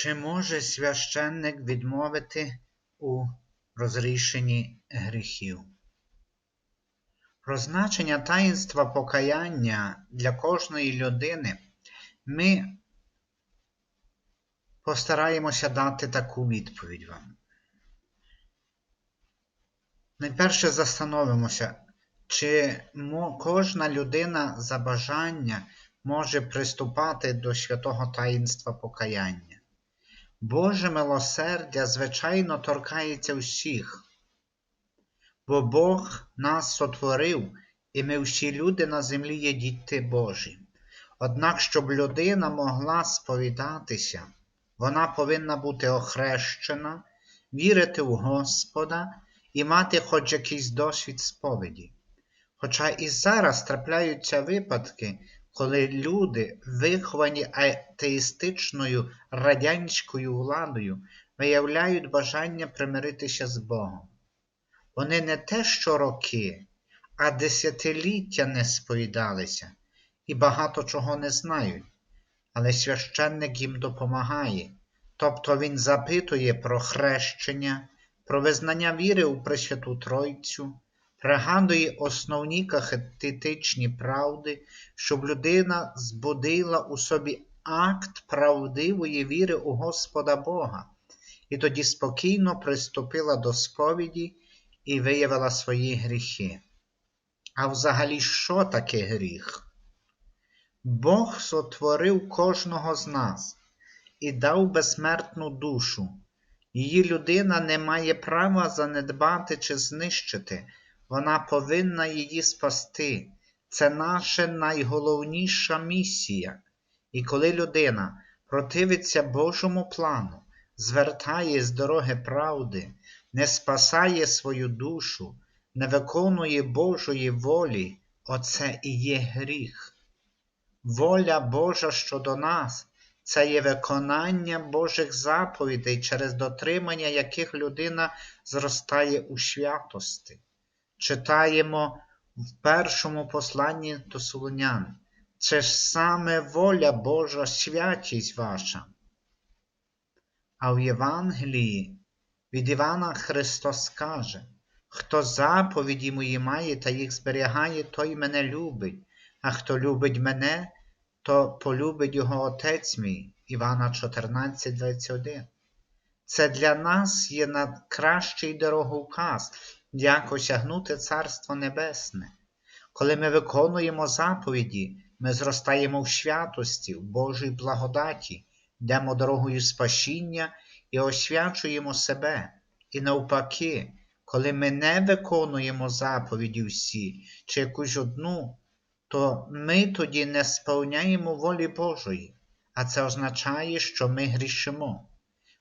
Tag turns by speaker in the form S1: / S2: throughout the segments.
S1: Чи може священник відмовити у розрішенні гріхів? Про значення таїнства покаяння для кожної людини ми постараємося дати таку відповідь вам. Найперше застановимося, чи кожна людина за бажання може приступати до святого таїнства покаяння. Боже милосердя, звичайно, торкається всіх, бо Бог нас сотворив, і ми всі люди на землі є діти Божі. Однак, щоб людина могла сповідатися, вона повинна бути охрещена, вірити в Господа і мати хоч якийсь досвід сповіді. Хоча і зараз трапляються випадки, коли люди, виховані атеїстичною радянською владою, виявляють бажання примиритися з Богом. Вони не те що роки, а десятиліття не сповідалися і багато чого не знають, але священник їм допомагає, тобто він запитує про хрещення, про визнання віри у Пресвяту Тройцю пригадує основні кахетичні правди, щоб людина збудила у собі акт правдивої віри у Господа Бога, і тоді спокійно приступила до сповіді і виявила свої гріхи. А взагалі, що таке гріх? Бог сотворив кожного з нас і дав безсмертну душу. Її людина не має права занедбати чи знищити, вона повинна її спасти. Це наша найголовніша місія. І коли людина противиться Божому плану, звертає з дороги правди, не спасає свою душу, не виконує Божої волі, оце і є гріх. Воля Божа щодо нас це є виконання Божих заповідей, через дотримання яких людина зростає у святости читаємо в першому посланні до Солонян. Це ж саме воля Божа святість ваша. А в Євангелії від Івана Христос каже, хто заповіді мої має та їх зберігає, той мене любить, а хто любить мене, то полюбить його Отець мій, Івана 14, 21. Це для нас є найкращий дороговказ, як осягнути Царство Небесне. Коли ми виконуємо заповіді, ми зростаємо в святості, в Божій благодаті, йдемо дорогою спасіння і освячуємо себе. І навпаки, коли ми не виконуємо заповіді всі чи якусь одну, то ми тоді не сповняємо волі Божої, а це означає, що ми грішимо.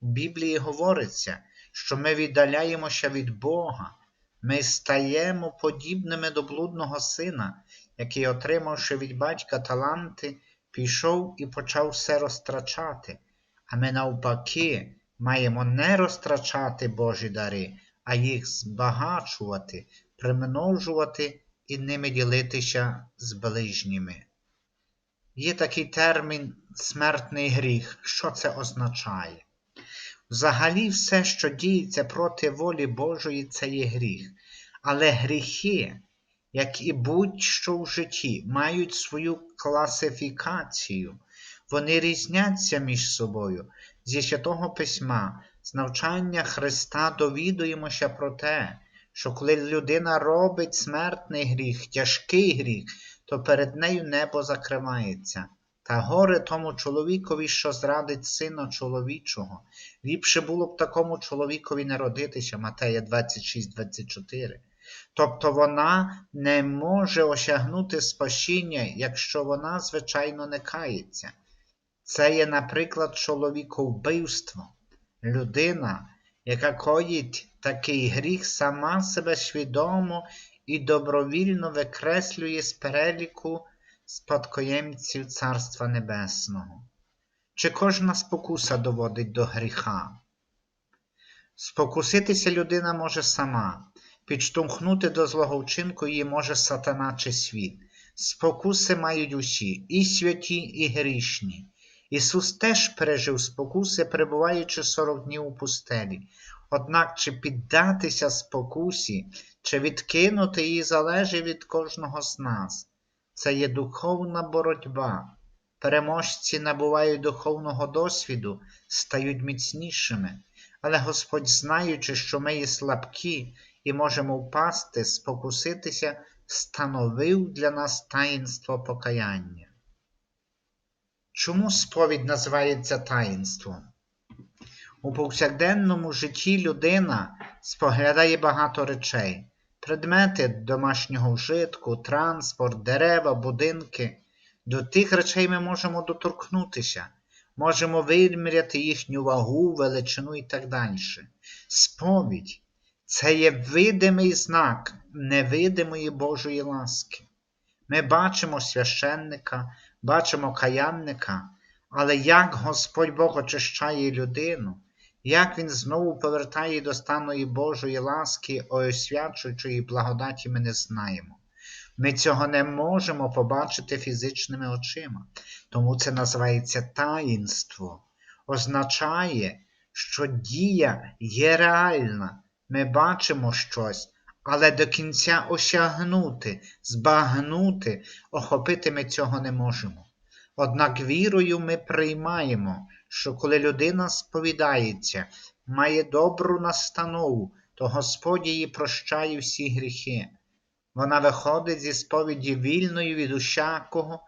S1: В Біблії говориться, що ми віддаляємося від Бога, ми стаємо подібними до блудного сина, який, отримавши від батька таланти, пішов і почав все розтрачати, а ми, навпаки, маємо не розтрачати Божі дари, а їх збагачувати, примножувати і ними ділитися з ближніми. Є такий термін смертний гріх. Що це означає? Взагалі, все, що діється проти волі Божої, це є гріх. Але гріхи, як і будь-що в житті, мають свою класифікацію, вони різняться між собою. Зі святого письма, з навчання Христа довідуємося про те, що коли людина робить смертний гріх, тяжкий гріх, то перед нею небо закривається. Та горе тому чоловікові, що зрадить сина чоловічого. Ліпше було б такому чоловікові народитися, Матея 26-24. Тобто вона не може осягнути спасіння, якщо вона, звичайно, не кається. Це є, наприклад, чоловіковбивство. Людина, яка коїть такий гріх, сама себе свідомо і добровільно викреслює з переліку спадкоємців Царства Небесного. Чи кожна спокуса доводить до гріха? Спокуситися людина може сама, підштовхнути до злого вчинку її може сатана чи світ. Спокуси мають усі, і святі, і грішні, Ісус теж пережив спокуси, перебуваючи 40 днів у пустелі. Однак чи піддатися спокусі, чи відкинути її залежить від кожного з нас. Це є духовна боротьба. Переможці набувають духовного досвіду, стають міцнішими, але Господь, знаючи, що ми є слабкі і можемо впасти, спокуситися, становив для нас таїнство покаяння. Чому сповідь називається таїнством? У повсякденному житті людина споглядає багато речей, предмети домашнього вжитку, транспорт, дерева, будинки. До тих речей ми можемо доторкнутися, можемо виміряти їхню вагу, величину і так далі. Сповідь це є видимий знак невидимої Божої ласки. Ми бачимо священника, бачимо каянника, але як Господь Бог очищає людину, як Він знову повертає до стану Божої ласки, освячуючої благодаті, ми не знаємо. Ми цього не можемо побачити фізичними очима, тому це називається таїнство. Означає, що дія є реальна. Ми бачимо щось, але до кінця осягнути, збагнути, охопити ми цього не можемо. Однак вірою ми приймаємо, що коли людина сповідається, має добру настанову, то Господь її прощає всі гріхи. Вона виходить зі сповіді вільною від усякого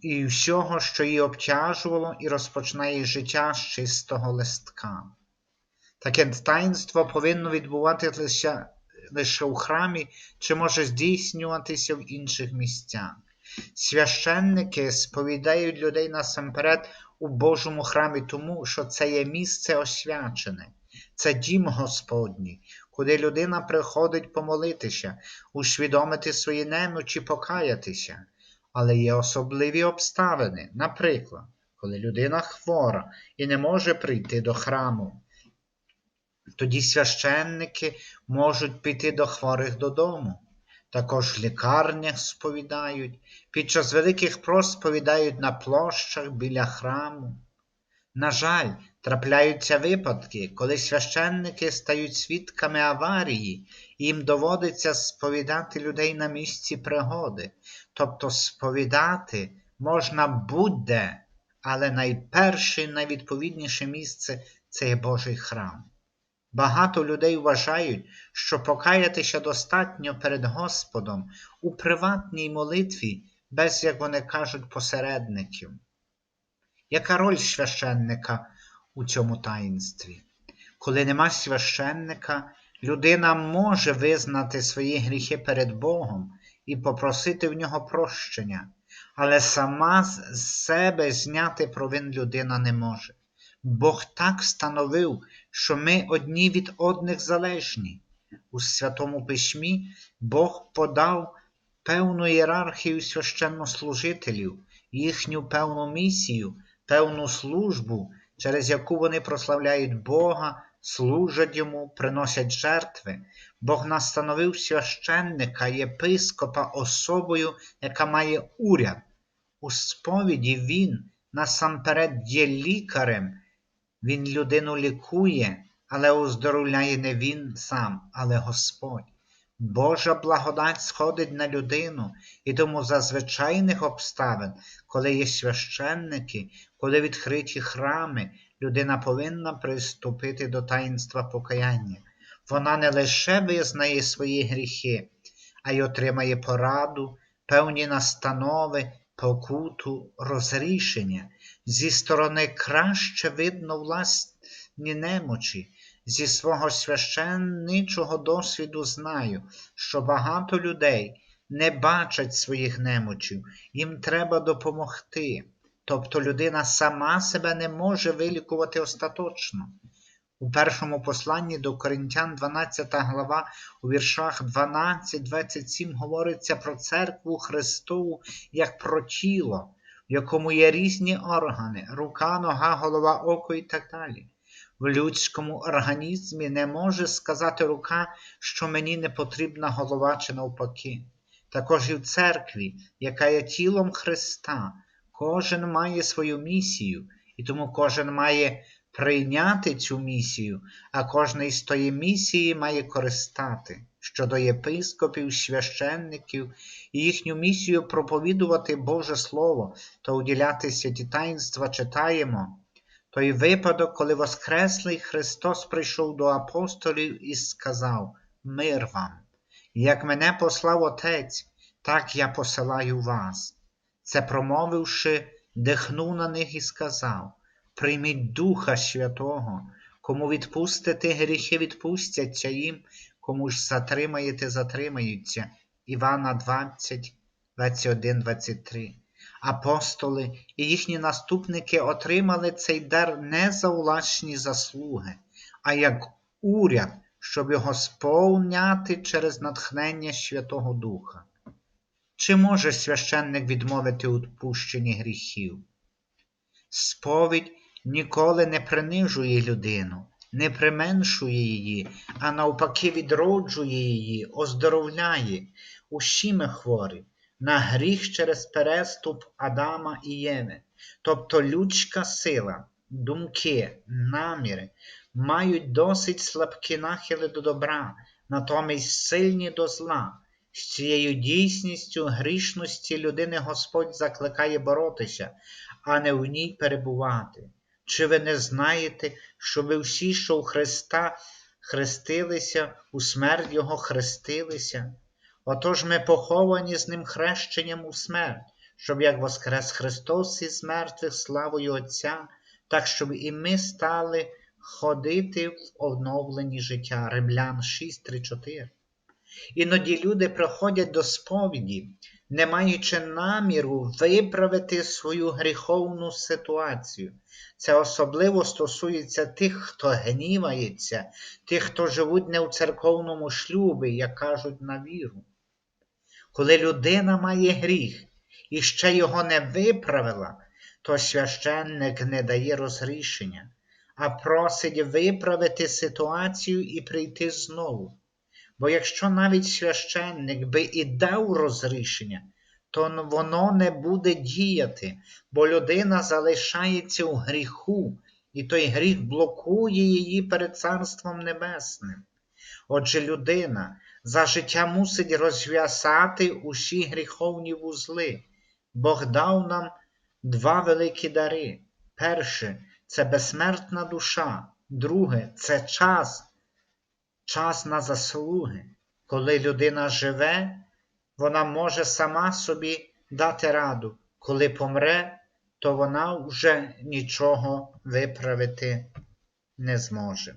S1: і всього, що її обтяжувало, і розпочинає життя з чистого листка. Таке таїнство повинно відбуватися лише у храмі, чи може здійснюватися в інших місцях. Священники сповідають людей насамперед у Божому храмі, тому що це є місце освячене, це дім Господній, куди людина приходить помолитися, усвідомити свої немочі, покаятися. Але є особливі обставини, наприклад, коли людина хвора і не може прийти до храму. Тоді священники можуть піти до хворих додому. Також в лікарнях сповідають, під час великих прос сповідають на площах біля храму. На жаль, трапляються випадки, коли священники стають свідками аварії, і їм доводиться сповідати людей на місці пригоди. Тобто сповідати можна будь-де, але найперше і найвідповідніше місце це є Божий храм. Багато людей вважають, що покаятися достатньо перед Господом у приватній молитві, без, як вони кажуть, посередників. Яка роль священника у цьому таїнстві? Коли нема священника, людина може визнати свої гріхи перед Богом і попросити в нього прощення, але сама з себе зняти провин людина не може. Бог так встановив, що ми одні від одних залежні. У Святому Письмі Бог подав певну ієрархію священнослужителів, їхню певну місію, певну службу, через яку вони прославляють Бога, служать йому, приносять жертви. Бог настановив священника, єпископа особою, яка має уряд. У сповіді Він насамперед є лікарем. Він людину лікує, але оздоровляє не він сам, але Господь. Божа благодать сходить на людину, і тому за звичайних обставин, коли є священники, коли відкриті храми, людина повинна приступити до таїнства покаяння. Вона не лише визнає свої гріхи, а й отримає пораду, певні настанови, покуту, розрішення. Зі сторони краще видно власні немочі. Зі свого священничого досвіду знаю, що багато людей не бачать своїх немочів, їм треба допомогти. Тобто людина сама себе не може вилікувати остаточно. У першому посланні до Коринтян 12 глава у віршах 12-27 говориться про церкву Христову як про тіло, в якому є різні органи, рука, нога, голова, око і так далі. В людському організмі не може сказати рука, що мені не потрібна голова чи навпаки. Також і в церкві, яка є тілом Христа, Кожен має свою місію, і тому кожен має прийняти цю місію, а кожен із тої місії має користати щодо єпископів, священників і їхню місію проповідувати Боже Слово та уділяти святі таїнства читаємо. Той випадок, коли Воскреслий Христос прийшов до апостолів і сказав Мир вам, як мене послав Отець, так я посилаю вас. Це промовивши, дихнув на них і сказав Прийміть Духа Святого, кому відпустите гріхи, відпустяться їм, кому ж затримаєте, затримаються. Івана 20, 21, 23. Апостоли і їхні наступники отримали цей дар не за власні заслуги, а як уряд, щоб його сповняти через натхнення Святого Духа. Чи може священник відмовити у відпущенні гріхів? Сповідь ніколи не принижує людину, не применшує її, а навпаки відроджує її, оздоровляє. Усі ми хворі на гріх через переступ Адама і Єви. Тобто людська сила, думки, наміри мають досить слабкі нахили до добра, натомість сильні до зла. З цією дійсністю грішності людини Господь закликає боротися, а не в ній перебувати. Чи ви не знаєте, що ви всі, що у Христа хрестилися, у смерть Його хрестилися? Отож ми поховані з Ним хрещенням у смерть, щоб як воскрес Христос із мертвих славою Отця, так щоб і ми стали ходити в оновленні життя. Римлян 6, 3, 4. Іноді люди приходять до сповіді, не маючи наміру виправити свою гріховну ситуацію. Це особливо стосується тих, хто гнівається, тих, хто живуть не у церковному шлюбі, як кажуть на віру. Коли людина має гріх і ще його не виправила, то священник не дає розрішення, а просить виправити ситуацію і прийти знову. Бо якщо навіть священник би і дав розрішення, то воно не буде діяти, бо людина залишається у гріху, і той гріх блокує її перед Царством Небесним. Отже, людина за життя мусить розв'язати усі гріховні вузли. Бог дав нам два великі дари. Перше це безсмертна душа, друге це час час на заслуги. Коли людина живе, вона може сама собі дати раду. Коли помре, то вона вже нічого виправити не зможе.